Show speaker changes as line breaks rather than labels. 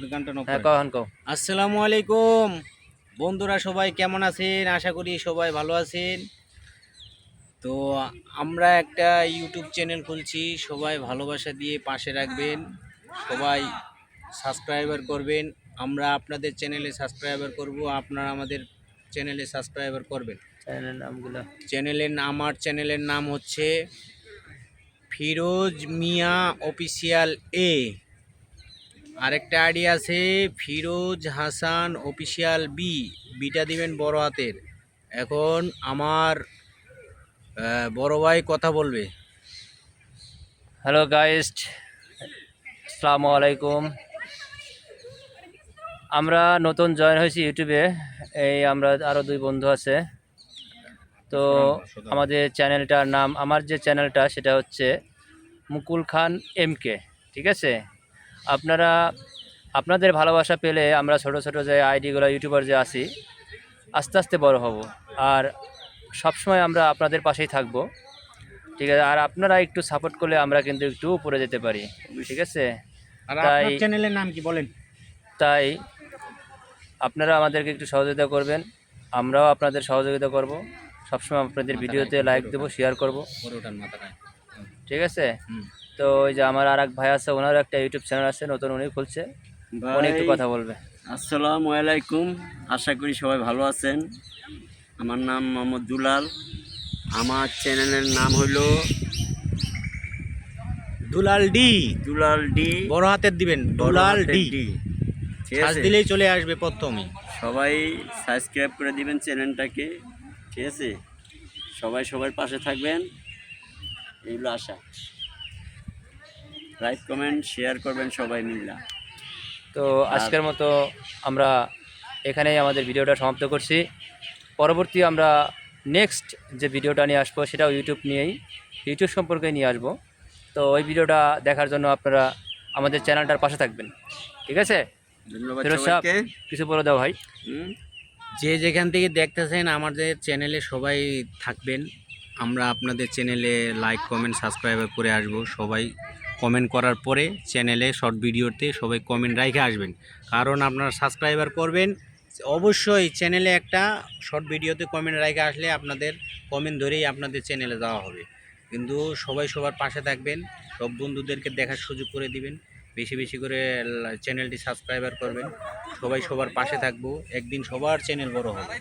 আপনি গানটা নক
হ্যাঁ
করেন।
কও।
আসসালামু আলাইকুম। বন্ধুরা সবাই কেমন আছেন? আশা করি সবাই ভালো আছেন। তো আমরা একটা ইউটিউব চ্যানেল খুলছি। সবাই ভালোবাসা দিয়ে পাশে রাখবেন। সবাই সাবস্ক্রাইবার করবেন। আমরা আপনাদের চ্যানেলে সাবস্ক্রাইবার করব। আপনারা আমাদের চ্যানেলে সাবস্ক্রাইবার করবেন।
চ্যানেলের নামগুলো।
চ্যানেলের নাম আমার চ্যানেলের নাম হচ্ছে ফিরোজ মিয়া অফিসিয়াল এ। আরেকটা আইডি আছে ফিরোজ হাসান অফিসিয়াল বি বিটা দিবেন বড় হাতের। এখন আমার বড় ভাই কথা বলবে।
হ্যালো গাইস আসসালামু আলাইকুম। আমরা নতুন জয়েন হয়েছি ইউটিউবে এই আমরা আরও দুই বন্ধু আছে। তো আমাদের চ্যানেলটার নাম আমার যে চ্যানেলটা সেটা হচ্ছে মুকুল খান এমকে ঠিক আছে? আপনারা আপনাদের ভালোবাসা পেলে আমরা ছোট ছোট যে আইডিগুলো ইউটিউবার যে আছি আস্তে আস্তে বড় হব। আর সবসময় আমরা আপনাদের পাশেই থাকব। ঠিক আছে? আর আপনারা একটু সাপোর্ট করলে আমরা কিন্তু একটু উপরে যেতে পারি। ঠিক আছে? তাই-
চ্যানেলের নাম কি বলেন?
তাই আপনারা আমাদেরকে একটু সহযোগিতা করবেন। আমরাও আপনাদের সহযোগিতা করব। সবসময় আপনাদের ভিডিওতে লাইক দেবো শেয়ার করব। ঠিক আছে?
হুম।
তো ওই যে আমার আর এক ভাই আছে ওনারও একটা ইউটিউব চ্যানেল আছে নতুন উনি খুলছে। উনি একটু কথা বলবে।
আসসালামু আলাইকুম। আশা করি সবাই ভালো আছেন। আমার নাম মোহাম্মদ দুলাল। আমার চ্যানেলের নাম হলো
দুলাল ডি।
দুলাল ডি।
বড় হাতের দিবেন দুলাল ডি।
আছে।
দিলেই চলে আসবে প্রথমে।
সবাই সাবস্ক্রাইব করে দিবেন চ্যানেলটাকে ঠিক আছে? সবাই সবার পাশে থাকবেন। এইগুলো আশা। লাইক কমেন্ট শেয়ার করবেন সবাই মিল্লা।
তো আজকের মতো আমরা এখানেই আমাদের ভিডিওটা সমাপ্ত করছি। পরবর্তী আমরা নেক্সট যে ভিডিওটা নিয়ে আসব সেটাও ইউটিউব নিয়েই ইউটিউব সম্পর্কে নিয়ে আসব। তো ওই ভিডিওটা দেখার জন্য আপনারা আমাদের চ্যানেলটার পাশে থাকবেন। ঠিক আছে? কিছু বলে দাও ভাই।
যে যেখান থেকে দেখতেছেন আমাদের চ্যানেলে সবাই থাকবেন। আমরা আপনাদের চ্যানেলে লাইক কমেন্ট সাবস্ক্রাইবার করে আসব সবাই। কমেন্ট করার পরে চ্যানেলে শর্ট ভিডিওতে সবাই কমেন্ট রেখে আসবেন। কারণ আপনারা সাবস্ক্রাইবার করবেন, অবশ্যই চ্যানেলে একটা শর্ট ভিডিওতে কমেন্ট রেখে আসলে আপনাদের কমেন্ট ধরেই আপনাদের চ্যানেলে দেওয়া হবে। কিন্তু সবাই সবার পাশে থাকবেন, সব বন্ধুদেরকে দেখার সুযোগ করে দিবেন, বেশি বেশি করে চ্যানেলটি সাবস্ক্রাইবার করবেন, সবাই সবার পাশে থাকব, একদিন সবার চ্যানেল বড় হবে।